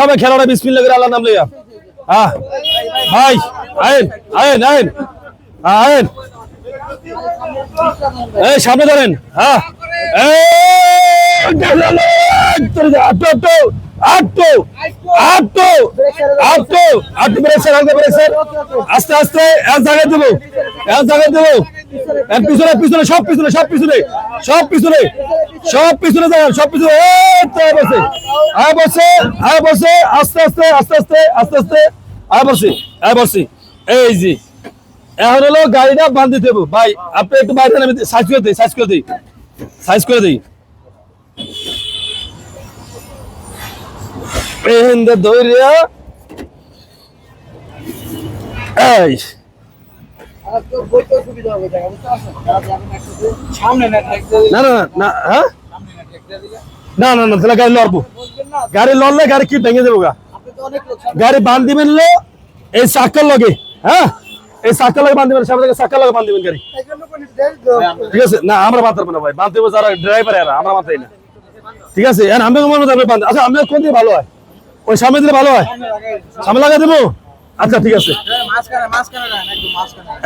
হবে খেলাটা আল্লাহ নাম লইয়া। ভাই আইন আইন আইন আইন এই, সামনে ধরেন। হ্যাঁ আস্তে আস্তে এক দেবো এক দেবো পিছনে পিছনে সব পিছনে সব পিছনে সব পিছনে সব পিছনে যাবেন সব পিছনে। আয় বসে আয় বসে আয় বসে আস্তে আস্তে আস্তে আস্তে আস্তে আস্তে। আয় বসে আয় বসে এই জি এখন হলো গাড়িটা বান্ধ দিতে হবে ভাই আপনি একটু বাইরে আমি সাইজ করে দিই সাইজ করে দিই। সাইজ করে দিই। দৌড়িয়া এই। না না না হ্যাঁ? না না না, তাহলে গাড়ি লড়বো। গাড়ি লড়লে গাড়ি কি ভেঙে দেবো গাড়ি বান্ধ দিবেন এই চাকার লগে হ্যাঁ? এই চাকার লগে বান্ধ দিবেন সামনে থেকে চাকার লগে বান্ধ দিবেন গাড়ি। ঠিক আছে? না, আমরা বাঁধতে পারব না ভাই, বাঁধতে হবে যারা ড্রাইভার এরা, আমরা বাঁধতে না। ঠিক আছে? আর আমি মনে হয় বাঁধ আচ্ছা আমি কোন দিয়ে ভালো হয়? ওই সামনে দিলে ভালো হয়? সামনে লাগা দেবো? আচ্ছা ঠিক আছে।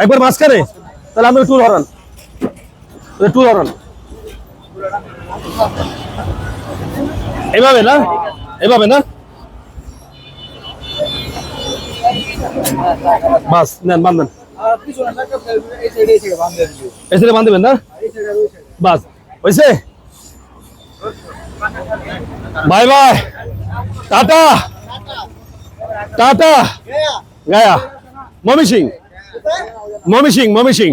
একবার মাঝখানে, তাহলে আমি টুর হরান। টুর হরান। এভাবে না? এভাবে না? বাস, নেন বান্ধেন এই বান্ধবেন না? বাস হয়েছে বাই বাই টাটা। টাটা। গায়া, mummy Singh. Mummy Singh mummy Singh.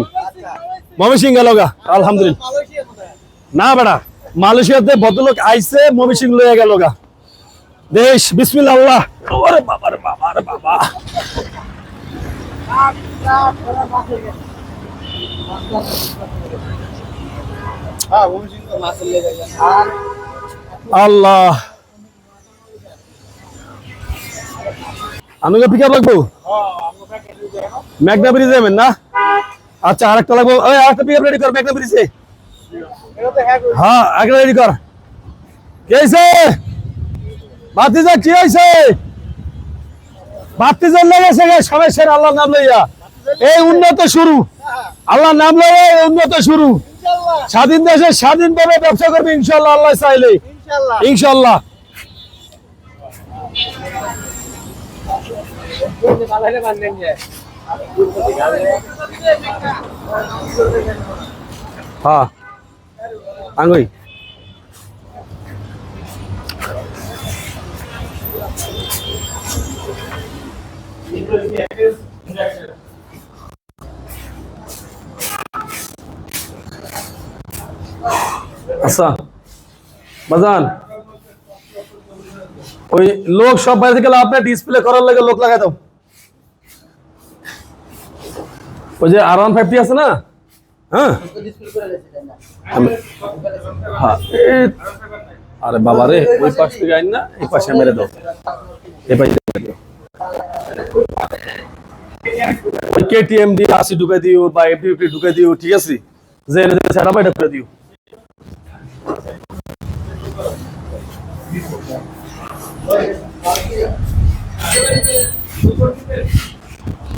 Mummy Singh গেল গা, আলহামদুলিল্লাহ। না, বেড়া। মালয়েশিয়াতে ভদ্রলোক আইসে মমি সিং লইয়া গেল গা। দেশ, বিসমিল্লাহ। আল্লাহ ওরে বাবা, রে বাবা আল্লাহ। আমি পিক আপ লাগবো? ম্যাগনা ব্রিজ যাবেন না? আচ্ছা আরেকটা লাগবো। আরেকটা পিক আপ রেডি কর ম্যাগনা ব্রিজে হ্যাঁ আরেকটা রেডি কর। কে হয়েছে বাতিজা কি হয়েছে বাতিজার লেগেছে গে সমস্যার আল্লাহর নাম লইয়া। এই উন্নত শুরু। আল্লাহর নাম লইয়া এই উন্নত শুরু। স্বাধীন দেশে স্বাধীনভাবে ব্যবসা করবে ইনশাল্লাহ আল্লাহ চাইলে। ইনশাল্লাহ হ্যাঁ। আঙ্গুই। আচ্ছা বাজান। ওই লোক সব বাইরে থেকে আপনার ডিসপ্লে করার লাগে লোক লাগাই দাও। ওই যে আর ওয়ান ফাইভটি আছে না? হ্যাঁ? হ্যাঁ। আরে বাবা রে, ওই পাশ থেকে আইন না, এই পাশে মেরে দাও। এই পাশে ওই কেটিএম দিয়ে আশি ঢুকে দিও বা এফডি ফিফটি ঢুকে দিও, ঠিক আছে? যে সেটা এটা করে দিও।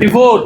বিফোর